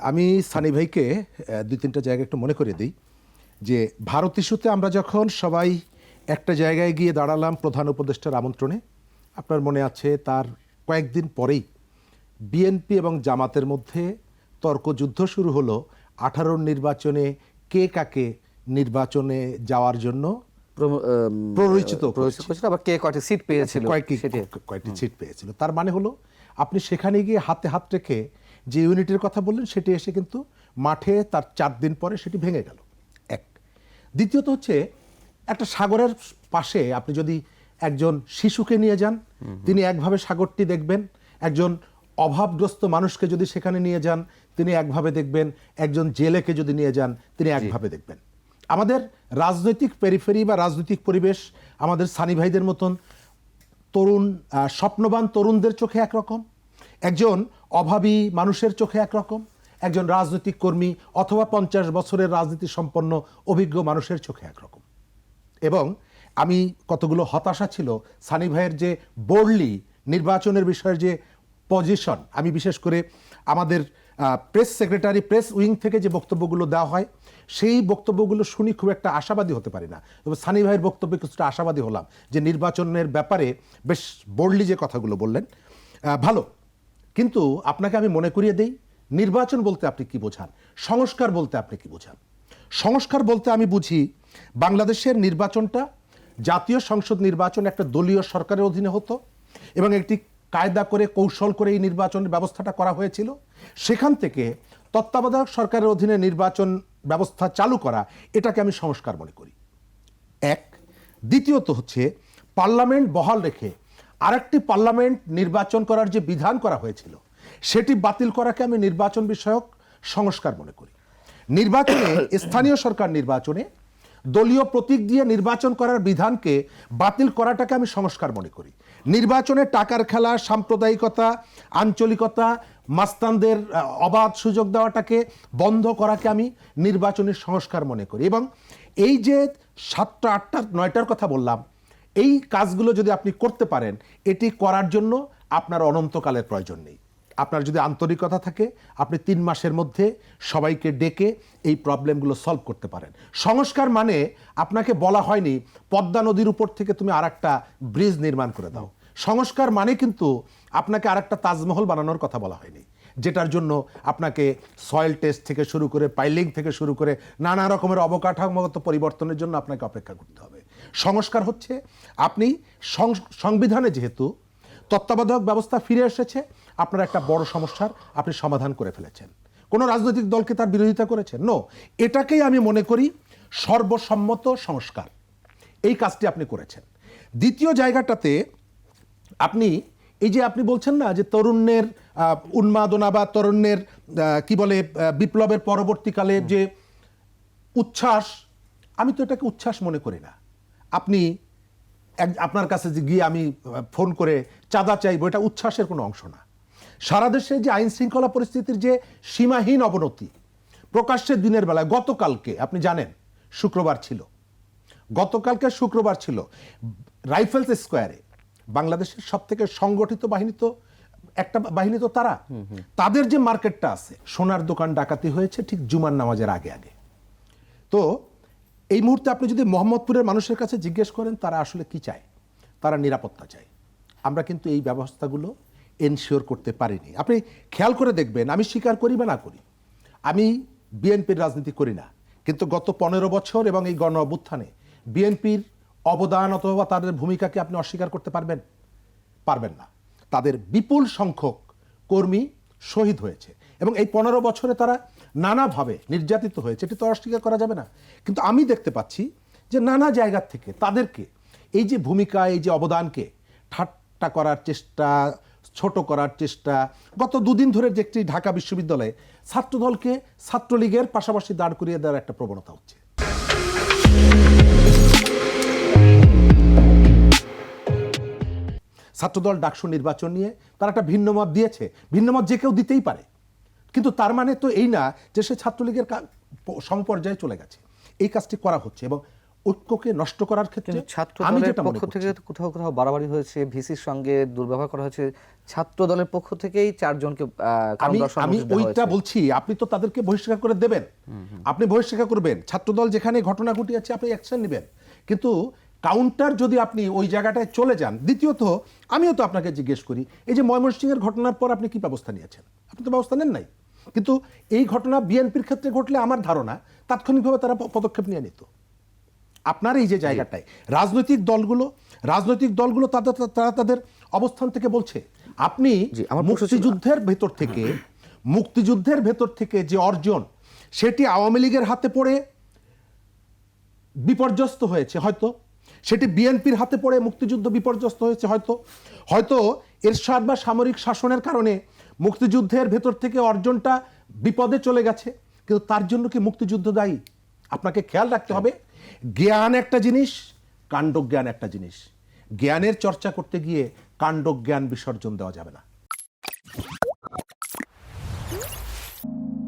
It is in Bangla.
আমি সানি ভাইকে দুই তিনটা জায়গা একটু মনে করে দিই যে ভারত ইস্যুতে আমরা যখন সবাই একটা জায়গায় গিয়ে দাঁড়ালাম প্রধান উপদেষ্টার আমন্ত্রণে আপনার মনে আছে তার কয়েকদিন পরেই বিএনপি এবং জামাতের মধ্যে তর্কযুদ্ধ শুরু হলো আঠারোর নির্বাচনে কে কাকে নির্বাচনে যাওয়ার জন্য? প্ররোচিত আবার কে কয়টি সিট পেয়েছিল কয়েকটি কয়েকটি সিট পেয়েছিল। তার মানে হলো আপনি সেখানে গিয়ে হাতে হাত রেখে যে ইউনিটের কথা বললেন সেটি এসে কিন্তু মাঠে তার চার দিন পরে সেটি ভেঙে গেল। এক। দ্বিতীয়ত হচ্ছে একটা সাগরের পাশে আপনি যদি একজন শিশুকে নিয়ে যান তিনি একভাবে সাগরটি দেখবেন একজন অভাবগ্রস্ত মানুষকে যদি সেখানে নিয়ে যান তিনি একভাবে দেখবেন একজন জেলেকে যদি নিয়ে যান তিনি একভাবে দেখবেন। আমাদের রাজনৈতিক পেরিফেরি বা রাজনৈতিক পরিবেশ আমাদের সানি ভাইদের মতন তরুণ স্বপ্নবান তরুণদের চোখে একরকম। একজন অভাবী মানুষের চোখে একরকম, একজন রাজনৈতিক কর্মী অথবা পঞ্চাশ বছরের রাজনীতি সম্পন্ন অভিজ্ঞ মানুষের চোখে একরকম। এবং আমি কতগুলো হতাশা ছিল, সানি ভাইয়ের যে বোর্ডলি নির্বাচনের বিষয়ের যে পজিশন আমি বিশেষ করে আমাদের প্রেস সেক্রেটারি প্রেস উইং থেকে যে বক্তব্যগুলো দেওয়া হয়, সেই বক্তব্যগুলো শুনি খুব একটা আশাবাদী হতে পারি না। তবে সানি ভাইয়ের বক্তব্যে কিছুটা আশাবাদী হলাম যে নির্বাচনের ব্যাপারে বেশ বোর্ডলি যে কথাগুলো বললেন ভালো। কিন্তু আপনাকে আমি মনে করিয়ে দেই, নির্বাচন বলতে আপনি কি বোঝান? সংস্কার বলতে আপনি কি বোঝান? সংস্কার বলতে আমি বুঝি, বাংলাদেশের নির্বাচনটা জাতীয় সংসদ নির্বাচন একটা দলীয় সরকারের অধীনে হতো এবং একটি কায়দা করে, কৌশল করে এই নির্বাচনের ব্যবস্থাটা করা হয়েছিল। সেখান থেকে তত্ত্বাবধায়ক সরকারের অধীনে নির্বাচন ব্যবস্থা চালু করা, এটাকে আমি সংস্কার মনে করি। এক, দ্বিতীয়ত হচ্ছে, পার্লামেন্ট বহাল রেখে আরেকটি পার্লামেন্ট নির্বাচন করার যে বিধান করা হয়েছিল সেটি বাতিল করাকে আমি নির্বাচন বিষয়ক সংস্কার মনে করি। নির্বাচনে স্থানীয় সরকার নির্বাচনে দলীয় প্রতীক দিয়ে নির্বাচন করার বিধানকে বাতিল করাটাকে আমি সংস্কার মনে করি। নির্বাচনে টাকার খেলা সাম্প্রদায়িকতা আঞ্চলিকতা মাস্তানদের অবাধ সুযোগ দেওয়াটাকে বন্ধ করাকে আমি নির্বাচনের সংস্কার মনে করি। এবং এই যে সাতটা আটটা নয়টার কথা বললাম এই কাজগুলো যদি আপনি করতে পারেন, এটি করার জন্য আপনার অনন্তকালের প্রয়োজন নেই। আপনার যদি আন্তরিকতা থাকে, আপনি তিন মাসের মধ্যে সবাইকে ডেকে এই প্রবলেমগুলো সলভ করতে পারেন। সংস্কার মানে আপনাকে বলা হয়নি, পদ্মা নদীর উপর থেকে তুমি আর একটা ব্রিজ নির্মাণ করে দাও। সংস্কার মানে কিন্তু আপনাকে আর একটা তাজমহল বানানোর কথা বলা হয়নি, যেটার জন্য আপনাকে সয়েল টেস্ট থেকে শুরু করে পাইলিং থেকে শুরু করে নানা রকমের অবকাঠামোগত পরিবর্তনের জন্য আপনাকে অপেক্ষা করতে হবে। সংস্কার হচ্ছে। আপনি সংবিধানে যেহেতু তত্ত্বাবধায়ক ব্যবস্থা ফিরে এসেছে, আপনার একটা বড় সমস্যার আপনি সমাধান করে ফেলেছেন। কোনো রাজনৈতিক দলকে তার বিরোধিতা করেছেন? নো এটাকেই আমি মনে করি সর্বসম্মত সংস্কার। এই কাজটি আপনি করেছেন। দ্বিতীয় জায়গাটাতে আপনি, এই যে আপনি বলছেন না যে তরুণের উন্মাদনা বা তরুণের কি বলে বিপ্লবের পরবর্তীকালে যে উচ্ছ্বাস, আমি তো এটাকে উচ্ছ্বাস মনে করি না। আপনি এক- আপনার কাছে যে গিয়ে আমি ফোন করে চাঁদা চাইব এটা উচ্ছ্বাসের কোনো অংশ না। সারা দেশে যে আইন শৃঙ্খলা পরিস্থিতির যে সীমাহীন অবনতি প্রকাশ্যের দিনের বেলায় গতকালকে আপনি জানেন শুক্রবার ছিল। গতকালকে শুক্রবার ছিল রাইফেলস স্কোয়ারে বাংলাদেশের সব থেকে সংগঠিত বাহিনী তো একটা বাহিনী তো তারা। তাদের যে মার্কেটটা আছে সোনার দোকান ডাকাতি হয়েছে ঠিক জুমার নামাজের আগে আগে। তো এই মুহূর্তে আপনি যদি মোহাম্মদপুরের মানুষের কাছে জিজ্ঞেস করেন, তারা আসলে কি চায়? তারা নিরাপত্তা চায়। আমরা কিন্তু এই ব্যবস্থাগুলো এনশিওর করতে পারিনি। আপনি খেয়াল করে দেখবেন, আমি স্বীকার করি বা না করি, আমি বিএনপির রাজনীতি করি না, কিন্তু গত পনেরো বছর এবং এই গণ অভ্যুত্থানে বিএনপির অবদান অথবা তাদের ভূমিকাকে আপনি অস্বীকার করতে পারবেন? পারবেন না। তাদের বিপুল সংখ্যক কর্মী শহীদ হয়েছে এবং এই পনেরো বছরে তারা নানাভাবে নির্যাতিত হয়েছে, এটি তো অস্বীকার করা যাবে না। কিন্তু আমি দেখতে পাচ্ছি যে নানা জায়গা থেকে তাদেরকে এই যে ভূমিকা, এই যে অবদানকে ঠাট্টা করার চেষ্টা, ছোট করার চেষ্টা, গত দুদিন ধরে যে একটি ঢাকা বিশ্ববিদ্যালয়ে ছাত্রদলকে ছাত্রলীগের পাশাপাশি দাঁড় করিয়ে দেওয়ার একটা প্রবণতা হচ্ছে। ছাত্রদল ডাকসু নির্বাচন নিয়ে তারা একটা ভিন্ন মত দিয়েছে, ভিন্ন মত যে কেউ দিতেই পারে। কিন্তু তার মানে তো এই না যে সে ছাত্রলীগের সমপর্যায়ে চলে গেছে। এই কাজটি করা হচ্ছে এবং ঐক্যকে নষ্ট করার ক্ষেত্রে ছাত্র আমি দলের যেটা পক্ষ থেকে কোথাও কোথাও বাড়াবাড়ি হয়েছে ভিসির সঙ্গে দুর্ব্যবহার করা হয়েছে ছাত্র দলের পক্ষ থেকেই চারজনকে আমি আমি ওইটা বলছি আপনি তো তাদেরকে বহিষ্কার করে দেবেন। আপনি বহিষ্কার করবেন। ছাত্র দল যেখানে ঘটনা ঘটিয়েছে আপনি অ্যাকশন নেবেন। কিন্তু কাউন্টার যদি আপনি ওই জায়গাটায় চলে যান দ্বিতীয়ত আমিও তো আপনাকে জিজ্ঞেস করি এই যে ময়মনসিংহের ঘটনার পর আপনি কি ব্যবস্থা নিয়েছেন? আপনি তো ব্যবস্থা নেন নাই। কিন্তু এই ঘটনা বিএনপির ক্ষেত্রে ঘটলে আমার ধারণা তাৎক্ষণিকভাবে তারা পদক্ষেপ নিয়ে নিত। আপনার এই যে জায়গাটায় রাজনৈতিক দলগুলো রাজনৈতিক দলগুলো তাদের তারা তাদের অবস্থান থেকে বলছে আপনি মুক্তিযুদ্ধের ভেতর থেকে মুক্তিযুদ্ধের ভেতর থেকে যে অর্জন সেটি আওয়ামী লীগের হাতে পড়ে বিপর্যস্ত হয়েছে হয়তো সেটি বিএনপির হাতে পড়ে মুক্তিযুদ্ধ বিপর্যস্ত হয়েছে হয়তো হয়তো এরশাদ বা সামরিক শাসনের কারণে মুক্তিযুদ্ধের ভেতর থেকে অর্জনটা বিপদে চলে গেছে। কিন্তু তার জন্য কি মুক্তিযুদ্ধ দায়ী? আপনাকে খেয়াল রাখতে হবে। জ্ঞান একটা জিনিস, কাণ্ডজ্ঞান একটা জিনিস। জ্ঞানের চর্চা করতে গিয়ে কাণ্ডজ্ঞান বিসর্জন দেওয়া যাবে না।